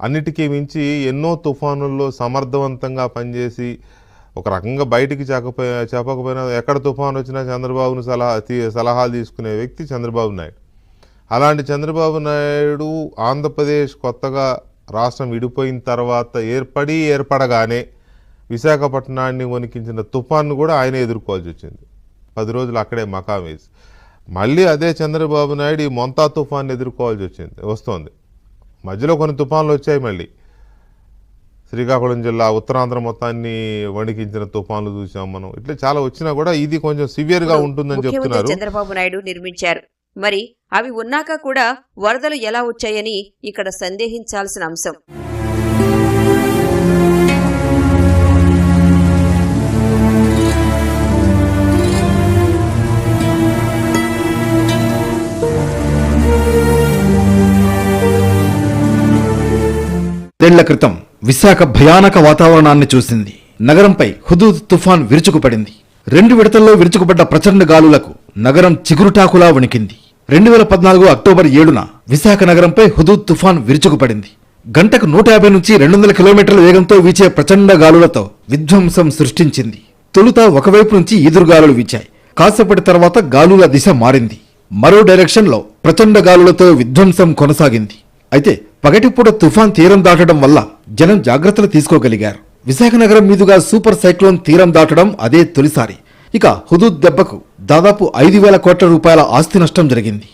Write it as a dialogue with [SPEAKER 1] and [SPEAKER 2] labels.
[SPEAKER 1] అన్నిటికీ మించి ఎన్నో తుఫానుల్లో సమర్థవంతంగా పనిచేసి ఒక రకంగా బయటికి చెప్పకపోయినా చెప్పకపోయినా ఎక్కడ తుఫాను వచ్చినా చంద్రబాబును సలహా తీ- సలహాలు తీసుకునే వ్యక్తి చంద్రబాబు నాయుడు. అలాంటి చంద్రబాబు నాయుడు ఆంధ్రప్రదేశ్ కొత్తగా రాష్ట్రం విడిపోయిన తర్వాత ఏర్పడి ఏర్పడగానే విశాఖపట్నాన్ని వణికించిన తుఫాన్ను కూడా ఆయన ఎదుర్కోవాల్సి వచ్చింది. పది రోజులు అక్కడే మకాం వేసి. మళ్ళీ అదే చంద్రబాబు నాయుడు ఈ మొంతా తుఫాన్ని ఎదుర్కోవాల్సి వచ్చింది వస్తోంది. మధ్యలో కొన్ని తుఫాన్లు వచ్చాయి మళ్ళీ. శ్రీకాకుళం జిల్లా ఉత్తరాంధ్ర మొత్తాన్ని వణికించిన తుఫాన్లు చూసాం మనం. ఇట్లా చాలా వచ్చినా కూడా ఇది కొంచెం సివియర్గా ఉంటుందని
[SPEAKER 2] ముఖ్యమంత్రి
[SPEAKER 1] చెప్తున్నారు.
[SPEAKER 2] చంద్రబాబు నాయుడు నిర్మించారు. మరి అవి ఉన్నాక కూడా వరదలు ఎలా వచ్చాయని ఇక్కడ సందేహించాల్సిన అంశం.
[SPEAKER 3] రెండేళ్ళ క్రితం విశాఖ భయానక వాతావరణాన్ని చూసింది. నగరంపై హుదూద్ తుఫాన్ విరుచుకుపడింది. రెండు విడతల్లో విరుచుకుపడ్డ ప్రచండ గాలులకు నగరం చిగురుటాకులా వణికింది. రెండు వేల పద్నాలుగు అక్టోబర్ ఏడున విశాఖ నగరంపై హుదూద్ తుఫాన్ విరుచుకుపడింది. గంటకు నూట యాభై నుంచి రెండు వందల కిలోమీటర్ల వేగంతో వీచే ప్రచండ గాలులతో విధ్వంసం సృష్టించింది. తొలుత ఒకవైపు నుంచి ఈదురుగాలులు వీచాయి. కాసేపటి తర్వాత గాలుల దిశ మారింది. మరో డైరెక్షన్లో ప్రచండ గాలులతో విధ్వంసం కొనసాగింది. అయితే పగటిపూట తుఫాన్ తీరం దాటడం వల్ల జనం జాగ్రత్తలు తీసుకోగలిగారు. విశాఖ నగరం మీదుగా సూపర్ సైక్లోన్ తీరం దాటడం అదే తొలిసారి. ఇక హుదూద్ దెబ్బకు దాదాపు ఐదు వేల కోట్ల రూపాయల ఆస్తి నష్టం జరిగింది.